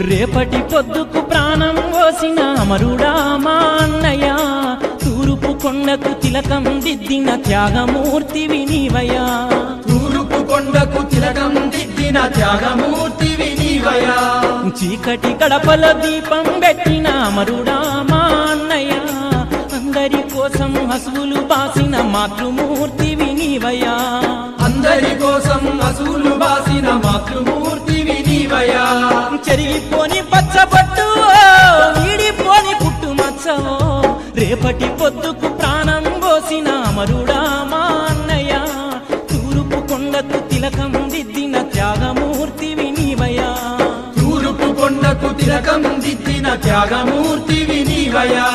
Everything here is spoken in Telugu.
రేపటి పొద్దుకు ప్రాణం పోసిన అమరుడా మా అన్నయ్య. తూరుపు కొండకు తిలకం దిద్దిన త్యాగమూర్తివి నీవయ్యా తూరుపు కొండకు తిలకం దిద్దిన త్యాగమూర్తి వినివయా చీకటి గడపల దీపం పెట్టిన అమరుడా మా అన్నయ్య. అందరి కోసం హసువులు బాసిన మాతృమూర్తివి నీవయ్యా అందరి కోసం అసూలు బాసిన మాతృమూర్తి రేపటి పొద్దుకు ప్రాణం పోసిన అమరుడా మా అన్నయ్య. తూరుపు కొండకు తిలకం దిద్దిన త్యాగమూర్తివి నీవయ్యా. తూరుపు కొండకు తిలకం దిద్దిన త్యాగమూర్తి వినివయా